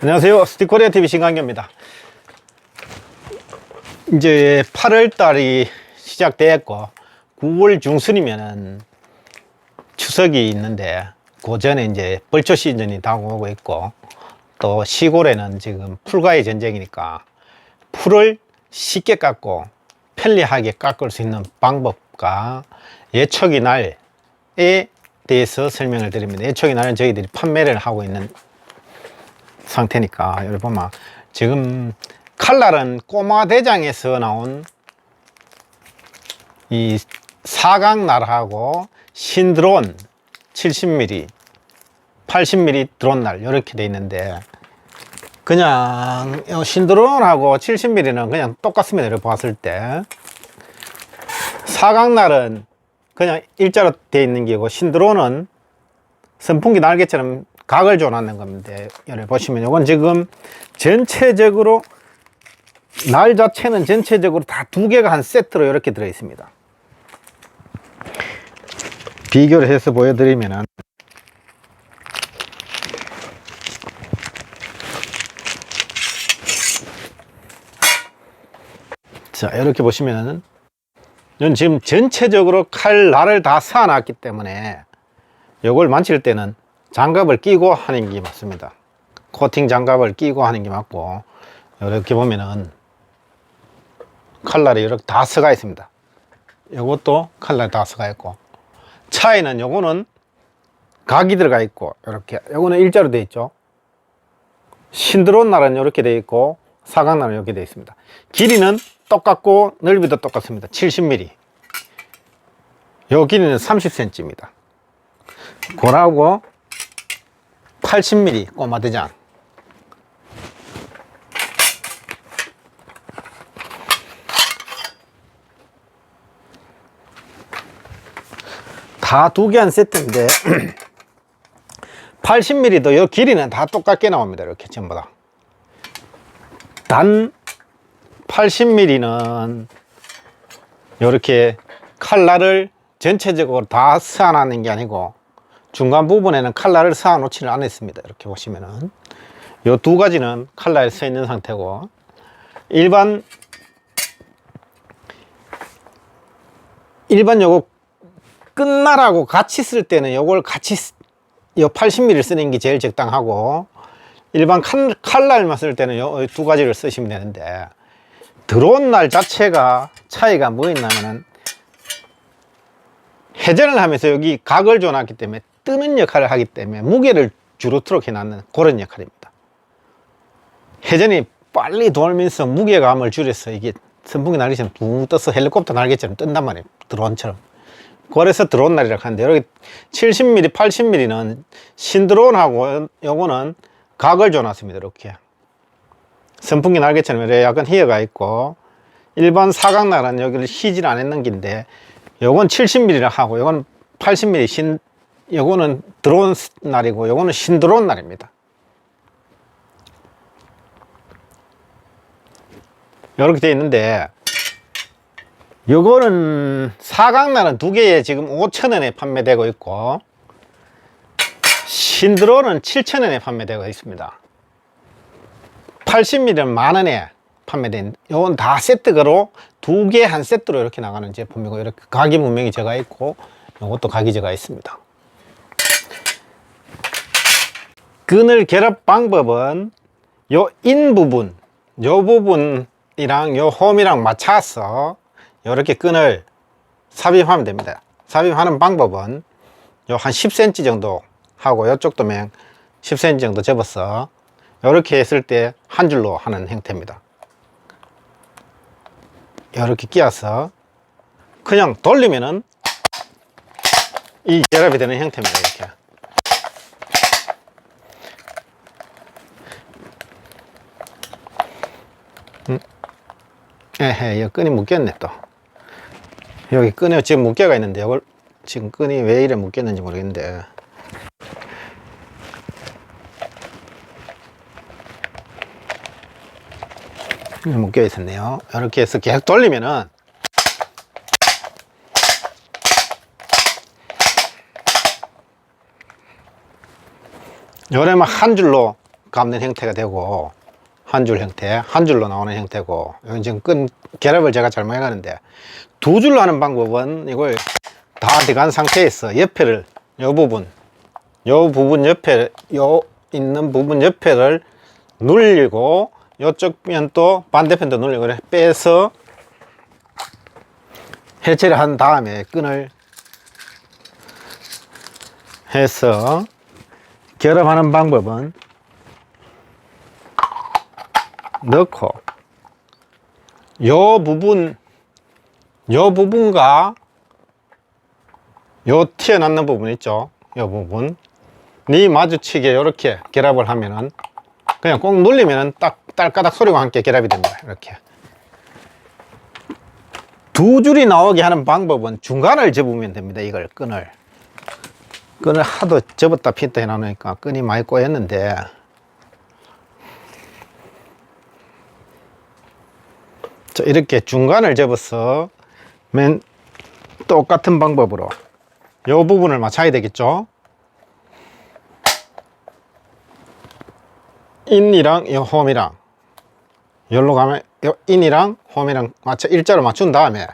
안녕하세요. 스티코리아 TV 신강규입니다. 이제 8월 달이 시작됐고 9월 중순이면은 추석이 있는데 그 전에 이제 벌초 시즌이 다가오고 있고 또 시골에는 지금 풀과의 전쟁이니까 풀을 쉽게 깎고 편리하게 깎을 수 있는 방법과 예초기 날에 대해서 설명을 드립니다. 예초기 날은 저희들이 판매를 하고 있는 상태니까 여러분 막 지금 칼날은 꼬마 대장에서 나온 이 사각날하고 신드론 70mm 80mm 드론날 이렇게 돼 있는데 그냥 요 신드론하고 70mm는 그냥 똑같습니다. 이렇게 봤을 때 사각날은 그냥 일자로 돼 있는 게고 신드론은 선풍기 날개처럼 각을 줘놨는 겁니다. 여기 보시면 이건 지금 전체적으로 날 자체는 전체적으로 다 두 개가 한 세트로 이렇게 들어 있습니다. 비교를 해서 보여드리면은 자 이렇게 보시면은 지금 전체적으로 칼 날을 다 쌓아놨기 때문에 이걸 만질 때는 장갑을 끼고 하는 게 맞습니다. 코팅 장갑을 끼고 하는 게 맞고 이렇게 보면은 칼날이 이렇게 다 서가 있습니다. 이것도 칼날 다 서가 있고 차이는 요거는 각이 들어가 있고 이렇게 요거는 일자로 되어 있죠. 신드론 날은 이렇게 되어 있고 사각 날은 이렇게 되어 있습니다. 길이는 똑같고 넓이도 똑같습니다. 70mm. 요 길이는 30cm입니다. 고라고 80mm 꼬마 대장. 다 두 개한 세트인데 80mm도 요 길이는 다 똑같게 나옵니다. 이렇게 전부 다. 단 80mm는 이렇게 칼날을 전체적으로 다 쌓아놨는 게 아니고 중간 부분에는 칼날을 쌓아 놓지는 않았습니다. 이렇게 보시면은 요 두 가지는 칼날에 서 있는 상태고 일반 일반 요거 끝나라고 같이 쓸 때는 요걸 같이 쓰- 요 80mm 쓰는 게 제일 적당하고 일반 칼, 칼날만 쓸 때는 요 두 가지를 쓰시면 되는데 들어온 날 자체가 차이가 뭐 있냐면은 회전을 하면서 여기 각을 줘놨기 때문에 뜨는 역할을 하기 때문에 무게를 주로트록 해놨는 그런 역할입니다. 회전이 빨리 돌면서 무게감을 줄여서 이게 선풍기 날개처럼 둥 떠서 헬리콥터 날개처럼 뜬단 말이에요. 드론처럼. 그래서 드론 날이라고 하는데 여기 70mm, 80mm는 신드론하고 요거는 각을 줘놨습니다. 이렇게. 선풍기 날개처럼 이렇게 약간 휘어가 있고 일반 사각날은 여기를 휘질 안 했는 긴데 요건 70mm라 하고 요건 80mm 신 요거는 드론 날이고 요거는 신드론 날입니다. 이렇게 되어 있는데 요거는 사각날은 두 개에 지금 5,000원에 판매되고 있고 신드론은 7,000원에 판매되고 있습니다. 80mm는 만 원에 판매된 요건 다 세트로 두 개 한 세트로 이렇게 나가는 제품이고 이렇게 가기 분명히 제가 있고 요것도 가기 제가 있습니다. 그늘 결합 방법은 요 인 부분 요 부분이랑 요 홈이랑 맞춰서 이렇게 끈을 삽입하면 됩니다. 삽입하는 방법은 요 한 10cm 정도 하고 이쪽도 맹 10cm 정도 접어서 이렇게 했을 때 한 줄로 하는 형태입니다. 이렇게 끼워서 그냥 돌리면은 이 결합이 되는 형태입니다. 이렇게. 음. 에헤, 이 끈이 묶였네 또. 여기 끈에 지금 묶여가 있는데 이걸 지금 끈이 왜 이래 묶였는지 모르겠는데 묶여 있었네요. 이렇게 해서 계속 돌리면은 요래만 한 줄로 감는 형태가 되고 한 줄 형태, 한 줄로 나오는 형태고 지금 끈 결합을 제가 잘못해 가는데 두 줄로 하는 방법은 이걸 다 들어간 상태에서 옆에를 요 부분 요 부분 옆에 요 있는 부분 옆에를 눌리고 요쪽 면 또 반대편도 눌리고 그래. 빼서 해체를 한 다음에 끈을 해서 결합하는 방법은 넣고 요 부분 요 부분과 요 튀어나는 부분 있죠? 요 부분. 이 마주치게 이렇게 결합을 하면은 그냥 꼭 눌리면은 딱 딸까닥 소리와 함께 결합이 됩니다. 이렇게. 두 줄이 나오게 하는 방법은 중간을 접으면 됩니다 이걸 끈을. 끈을 하도 접었다 폈다 해놓으니까 끈이 많이 꼬였는데 자, 이렇게 중간을 접어서 맨 똑같은 방법으로 이 부분을 맞춰야 되겠죠? 인이랑 이 홈이랑 여기로 가면 요 인이랑 홈이랑 맞춰 일자로 맞춘 다음에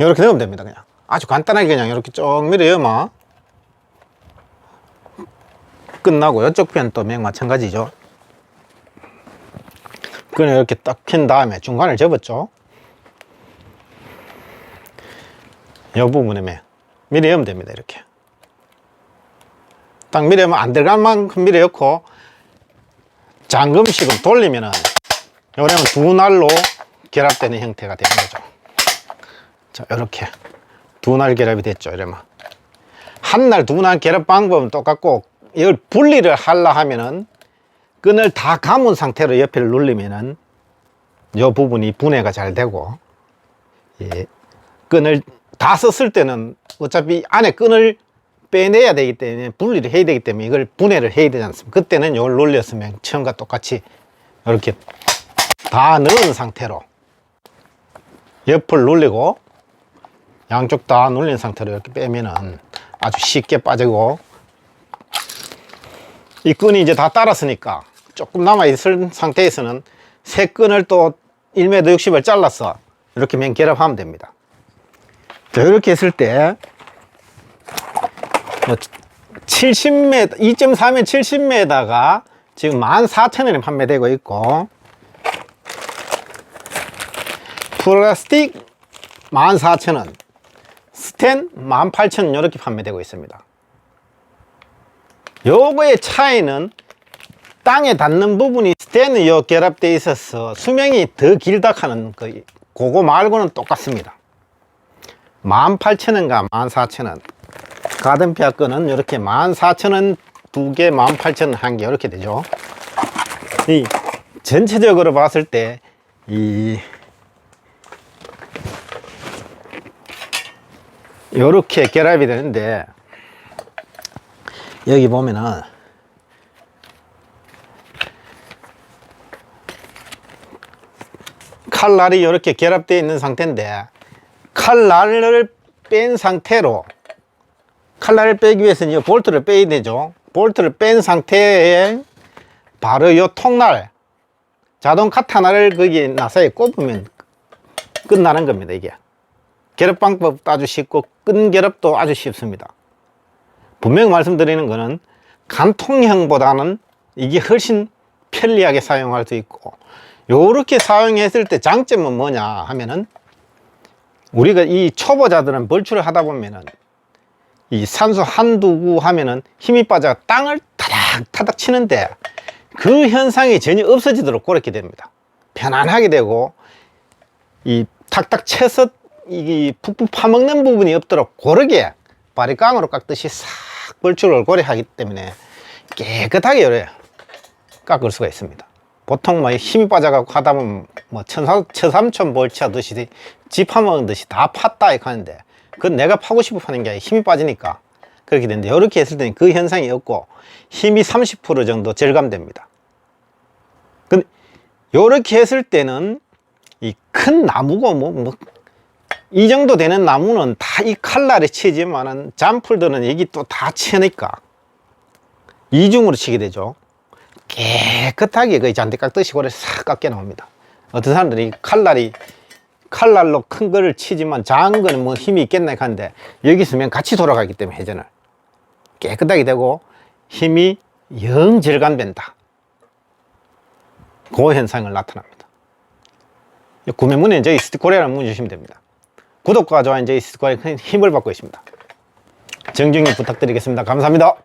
이렇게 넣으면 됩니다 그냥. 아주 간단하게 그냥 이렇게 쭉 밀어야만 끝나고 이쪽 편또맨 마찬가지죠 그냥 이렇게 딱 핀 다음에 중간을 접었죠. 이 부분에 맨 밀어야면 됩니다 이렇게. 딱 밀으면 안 들어갈 만큼 밀어넣고 잠금식으로 돌리면은 요래면 두 날로 결합되는 형태가 되는 거죠. 자 이렇게 두 날 결합이 됐죠 이러면. 한 날 두 날 결합 방법은 똑같고 이걸 분리를 하려 하면은 끈을 다 감은 상태로 옆에를 눌리면은 이 부분이 분해가 잘 되고 예, 끈을 다 썼을 때는 어차피 안에 끈을 빼내야 되기 때문에 분리를 해야 되기 때문에 이걸 분해를 해야 되지 않습니까? 그때는 이걸 눌렸으면 처음과 똑같이 이렇게 다 넣은 상태로 옆을 눌리고 양쪽 다 눌린 상태로 이렇게 빼면은 아주 쉽게 빠지고 이 끈이 이제 다 따랐으니까 조금 남아있을 상태에서는 새 끈을 또 1m 60을 잘라서 이렇게 맨 결합하면 됩니다. 자, 이렇게 했을 때 70m, 2.4m 70m가 지금 14,000원에 판매되고 있고 플라스틱 14,000원 스텐 18,000원 이렇게 판매되고 있습니다 요거의 차이는 땅에 닿는 부분이 스텐은 요 결합되어 있어서 수명이 더 길다 하는 그 그거 말고는 똑같습니다 18,000원과 14,000원 가든피아 거는 이렇게 14,000원 두 개, 18,000원 한 개 이렇게 되죠. 이 전체적으로 봤을 때이 이렇게 결합이 되는데 여기 보면은 칼날이 이렇게 결합되어 있는 상태인데 칼날을 뺀 상태로 칼날을 빼기 위해서는 이 볼트를 빼야 되죠. 볼트를 뺀 상태에 바로 이 통날 자동 카타나를 거기 나사에 꼽으면 끝나는 겁니다. 이게 결합 방법도 아주 쉽고 끈 결합도 아주 쉽습니다. 분명 말씀드리는 거는 간통형보다는 이게 훨씬 편리하게 사용할 수 있고 요렇게 사용했을 때 장점은 뭐냐 하면은 우리가 이 초보자들은 벌출을 하다 보면은 이 산소 한두 구 하면은 힘이 빠져 땅을 타닥 타닥 치는데 그 현상이 전혀 없어지도록 그렇게 됩니다. 편안하게 되고 이 탁탁 쳐서 이 푹푹 파먹는 부분이 없도록 고르게 바리깡으로 깎듯이 싹 벌출을 고려 하기 때문에 깨끗하게 요래 깎을 수가 있습니다. 보통 뭐 힘이 빠져갖고 하다 보면 뭐 천사, 천삼천 볼치 하듯이 집 파먹은 듯이 다 팠다 이렇게 하는데 그건 내가 파고 싶어 파는 게 아니라 힘이 빠지니까 그렇게 되는데 이렇게 했을 때는 그 현상이 없고 힘이 30% 정도 절감됩니다. 근데 이렇게 했을 때는 이 큰 나무고 뭐, 뭐, 이 정도 되는 나무는 다 이 칼날에 치지만은 잠풀들은 여기 또 다 치니까 이중으로 치게 되죠. 깨끗하게 거의 잔디깍듯이 고래 싹 깎여 나옵니다. 어떤 사람들이 칼날이 칼날로 큰 거를 치지만 작은 거는 뭐 힘이 있겠나 하는데 여기 있으면 같이 돌아가기 때문에 회전을 깨끗하게 되고 힘이 영 절감된다. 그 현상을 나타납니다. 구매문에 저희 스티코리아를 문의 주시면 됩니다. 구독과 좋아요 저희 스티코리아에 큰 힘을 받고 있습니다. 정중히 부탁드리겠습니다. 감사합니다.